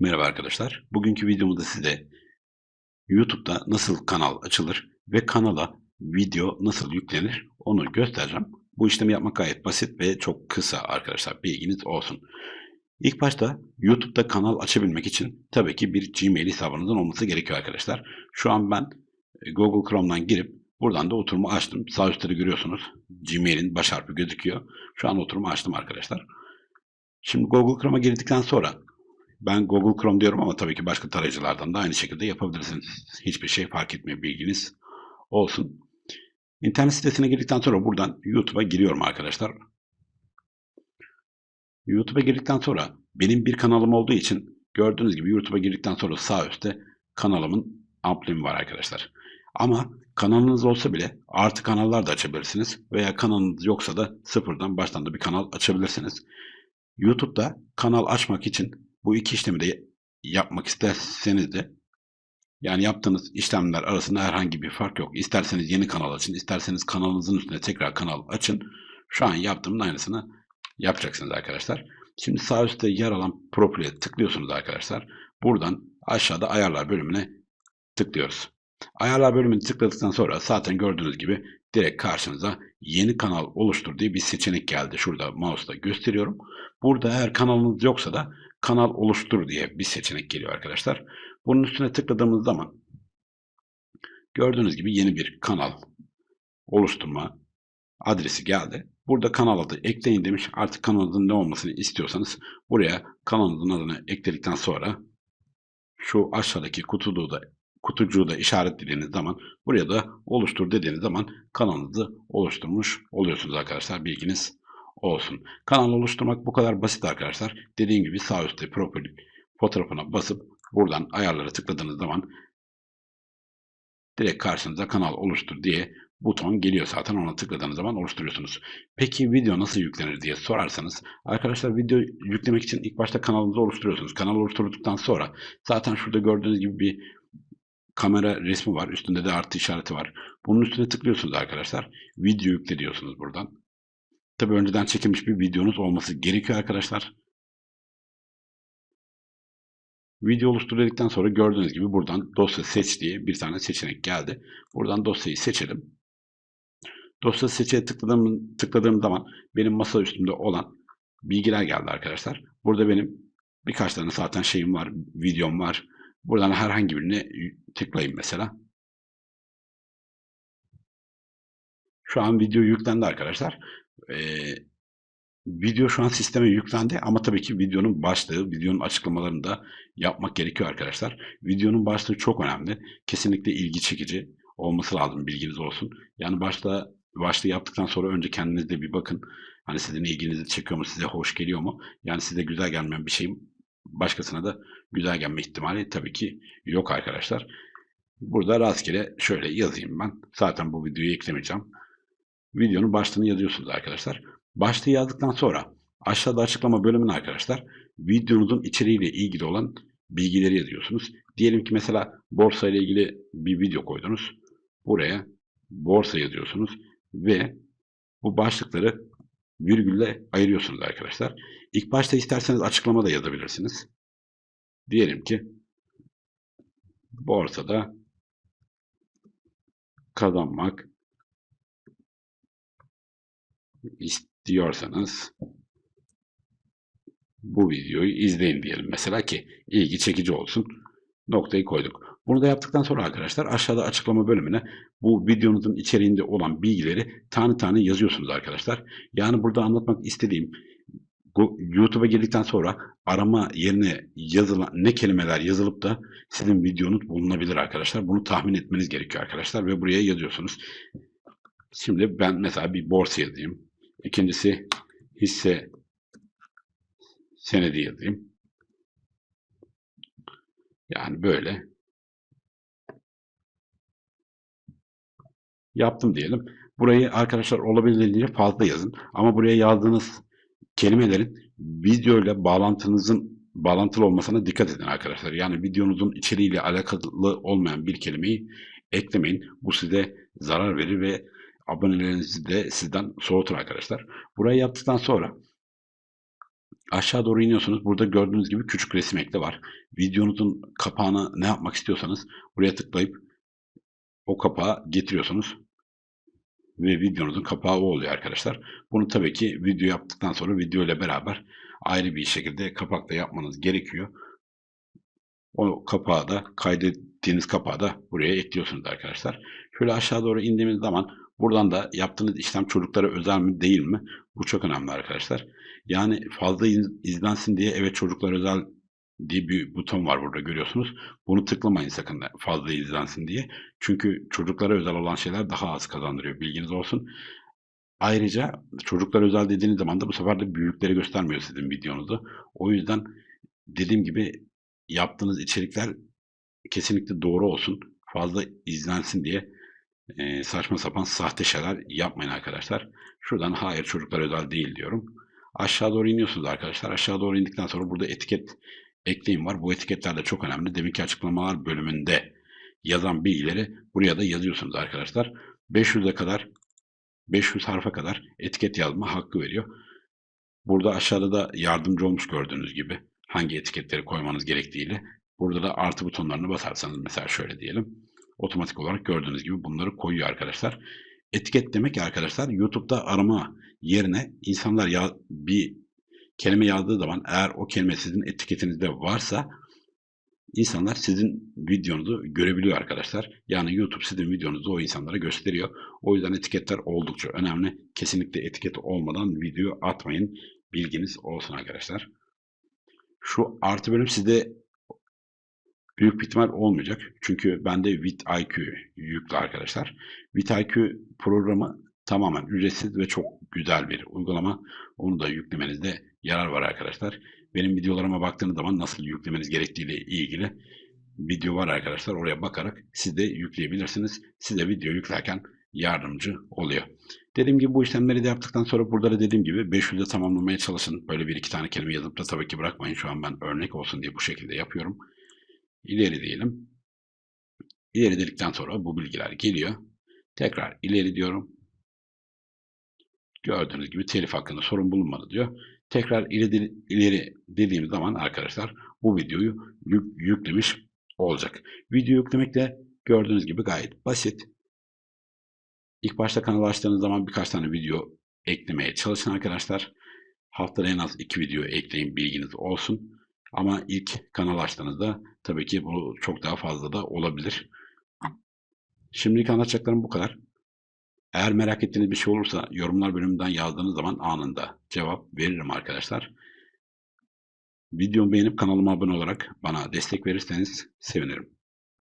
Merhaba arkadaşlar. Bugünkü videomda size YouTube'da nasıl kanal açılır ve kanala video nasıl yüklenir onu göstereceğim. Bu işlemi yapmak gayet basit ve çok kısa arkadaşlar. Bilginiz olsun. İlk başta YouTube'da kanal açabilmek için tabii ki bir Gmail hesabınızın olması gerekiyor arkadaşlar. Şu an ben e, Google Chrome'dan girip buradan da oturumu açtım. Sağ üstte görüyorsunuz. Gmail'in baş harfi gözüküyor. Şu an oturumu açtım arkadaşlar. Şimdi Google Chrome'a girdikten sonra ben Google Chrome diyorum ama tabii ki başka tarayıcılardan da aynı şekilde yapabilirsiniz. Hiçbir şey fark etmiyor bilginiz olsun. İnternet sitesine girdikten sonra buradan YouTube'a giriyorum arkadaşlar. YouTube'a girdikten sonra benim bir kanalım olduğu için gördüğünüz gibi YouTube'a girdikten sonra sağ üstte kanalımın amblemi var arkadaşlar. Ama kanalınız olsa bile artı kanallar da açabilirsiniz veya kanalınız yoksa da sıfırdan baştan da bir kanal açabilirsiniz. YouTube'da kanal açmak için bu iki işlemi de yapmak isterseniz de yani yaptığınız işlemler arasında herhangi bir fark yok. İsterseniz yeni kanal açın, isterseniz kanalınızın üstüne tekrar kanal açın. Şu an yaptığımın aynısını yapacaksınız arkadaşlar. Şimdi sağ üstte yer alan profile tıklıyorsunuz arkadaşlar. Buradan aşağıda ayarlar bölümüne tıklıyoruz. Ayarlar bölümünü tıkladıktan sonra zaten gördüğünüz gibi direkt karşınıza yeni kanal oluştur diye bir seçenek geldi. Şurada mouse'da gösteriyorum. Burada eğer kanalınız yoksa da kanal oluştur diye bir seçenek geliyor arkadaşlar. Bunun üstüne tıkladığımız zaman gördüğünüz gibi yeni bir kanal oluşturma adresi geldi. Burada kanal adı ekleyin demiş. Artık kanalınızın ne olmasını istiyorsanız buraya kanalınızın adını ekledikten sonra şu aşağıdaki kutucuğu da kutucuğu da işaretlediğiniz zaman buraya da oluştur dediğiniz zaman kanalınızı oluşturmuş oluyorsunuz arkadaşlar. Bilginiz olsun. Kanal oluşturmak bu kadar basit arkadaşlar. Dediğim gibi sağ üstte profil fotoğrafına basıp buradan ayarlara tıkladığınız zaman direkt karşınıza kanal oluştur diye buton geliyor zaten ona tıkladığınız zaman oluşturuyorsunuz. Peki video nasıl yüklenir diye sorarsanız arkadaşlar video yüklemek için ilk başta kanalınızı oluşturuyorsunuz. Kanal oluşturduktan sonra zaten şurada gördüğünüz gibi bir kamera resmi var. Üstünde de artı işareti var. Bunun üstüne tıklıyorsunuz arkadaşlar. Video yükle diyorsunuz buradan. Tabi önceden çekilmiş bir videonuz olması gerekiyor arkadaşlar. Video oluştur dedikten sonra gördüğünüz gibi buradan dosya seç diye bir tane seçenek geldi. Buradan dosyayı seçelim. Dosya seçe tıkladığım, tıkladığım zaman benim masa üstümde olan bilgiler geldi arkadaşlar. Burada benim birkaç tane zaten şeyim var, videom var. Buradan herhangi birine tıklayayım mesela. Şu an video yüklendi arkadaşlar. Ee, video şu an sisteme yüklendi ama tabii ki videonun başlığı, videonun açıklamalarını da yapmak gerekiyor arkadaşlar. Videonun başlığı çok önemli. Kesinlikle ilgi çekici olması lazım bilginiz olsun. Yani başta başlığı yaptıktan sonra önce kendinizde bir bakın. Hani sizin ilginizi çekiyor mu, size hoş geliyor mu? Yani size güzel gelmeyen bir şey başkasına da güzel gelme ihtimali tabii ki yok arkadaşlar. Burada rastgele şöyle yazayım ben. Zaten bu videoyu eklemeyeceğim. Videonun başlığını yazıyorsunuz arkadaşlar. Başlığı yazdıktan sonra aşağıda açıklama bölümüne arkadaşlar videonuzun içeriğiyle ilgili olan bilgileri yazıyorsunuz. Diyelim ki mesela borsa ile ilgili bir video koydunuz. Buraya borsa yazıyorsunuz ve bu başlıkları virgülle ayırıyorsunuz arkadaşlar. İlk başta isterseniz açıklama da yazabilirsiniz. Diyelim ki borsada kazanmak istiyorsanız bu videoyu izleyin diyelim mesela ki ilgi çekici olsun. Noktayı koyduk. Bunu da yaptıktan sonra arkadaşlar aşağıda açıklama bölümüne bu videonuzun içeriğinde olan bilgileri tane tane yazıyorsunuz arkadaşlar. Yani burada anlatmak istediğim YouTube'a girdikten sonra arama yerine yazılan ne kelimeler yazılıp da sizin videonuz bulunabilir arkadaşlar. Bunu tahmin etmeniz gerekiyor arkadaşlar ve buraya yazıyorsunuz. Şimdi ben mesela bir borsa yazayım. İkincisi hisse senedi yazayım. Yani böyle yaptım diyelim. Burayı arkadaşlar olabildiğince fazla yazın. Ama buraya yazdığınız kelimelerin video ile bağlantınızın bağlantılı olmasına dikkat edin arkadaşlar. Yani videonuzun içeriğiyle alakalı olmayan bir kelimeyi eklemeyin. Bu size zarar verir ve abonelerinizi de sizden soğutur arkadaşlar. Burayı yaptıktan sonra Aşağı doğru iniyorsunuz. Burada gördüğünüz gibi küçük resim ekle var. Videonuzun kapağını ne yapmak istiyorsanız buraya tıklayıp o kapağı getiriyorsunuz. Ve videonuzun kapağı o oluyor arkadaşlar. Bunu tabii ki video yaptıktan sonra video ile beraber ayrı bir şekilde kapakla yapmanız gerekiyor. O kapağı da kaydettiğiniz kapağı da buraya ekliyorsunuz arkadaşlar. Şöyle aşağı doğru indiğimiz zaman buradan da yaptığınız işlem çocuklara özel mi değil mi? Bu çok önemli arkadaşlar. Yani fazla izlensin diye evet çocuklar özel diye bir buton var burada görüyorsunuz. Bunu tıklamayın sakın fazla izlensin diye. Çünkü çocuklara özel olan şeyler daha az kazandırıyor. Bilginiz olsun. Ayrıca çocuklar özel dediğiniz zaman da bu sefer de büyükleri göstermiyor sizin videonuzu. O yüzden dediğim gibi yaptığınız içerikler kesinlikle doğru olsun. Fazla izlensin diye e, saçma sapan sahte şeyler yapmayın arkadaşlar. Şuradan hayır çocuklar özel değil diyorum. Aşağı doğru iniyorsunuz arkadaşlar. Aşağı doğru indikten sonra burada etiket ekleyin var. Bu etiketler de çok önemli. Deminki açıklamalar bölümünde yazan bilgileri buraya da yazıyorsunuz arkadaşlar. 500'e kadar 500 harfa kadar etiket yazma hakkı veriyor. Burada aşağıda da yardımcı olmuş gördüğünüz gibi hangi etiketleri koymanız gerektiğiyle. Burada da artı butonlarını basarsanız mesela şöyle diyelim. Otomatik olarak gördüğünüz gibi bunları koyuyor arkadaşlar. Etiket demek ki arkadaşlar YouTube'da arama yerine insanlar ya bir kelime yazdığı zaman eğer o kelime sizin etiketinizde varsa insanlar sizin videonuzu görebiliyor arkadaşlar. Yani YouTube sizin videonuzu o insanlara gösteriyor. O yüzden etiketler oldukça önemli. Kesinlikle etiket olmadan video atmayın. Bilginiz olsun arkadaşlar. Şu artı bölüm sizde büyük bir ihtimal olmayacak. Çünkü bende VidIQ yüklü arkadaşlar. VidIQ programı tamamen ücretsiz ve çok güzel bir uygulama. Onu da yüklemenizde yarar var arkadaşlar. Benim videolarıma baktığınız zaman nasıl yüklemeniz gerektiğiyle ilgili video var arkadaşlar. Oraya bakarak siz de yükleyebilirsiniz. Size video yüklerken yardımcı oluyor. Dediğim gibi bu işlemleri de yaptıktan sonra burada da dediğim gibi 500'e tamamlamaya çalışın. Böyle bir iki tane kelime yazıp da tabii ki bırakmayın. Şu an ben örnek olsun diye bu şekilde yapıyorum. İleri diyelim. İleri dedikten sonra bu bilgiler geliyor. Tekrar ileri diyorum. Gördüğünüz gibi telif hakkında sorun bulunmadı diyor. Tekrar ileri, ileri dediğim zaman arkadaşlar bu videoyu yük, yüklemiş olacak. Video yüklemek de gördüğünüz gibi gayet basit. İlk başta kanal açtığınız zaman birkaç tane video eklemeye çalışın arkadaşlar. Haftada en az iki video ekleyin bilginiz olsun. Ama ilk kanal açtığınızda tabii ki bu çok daha fazla da olabilir. Şimdilik anlatacaklarım bu kadar. Eğer merak ettiğiniz bir şey olursa yorumlar bölümünden yazdığınız zaman anında cevap veririm arkadaşlar. Videomu beğenip kanalıma abone olarak bana destek verirseniz sevinirim.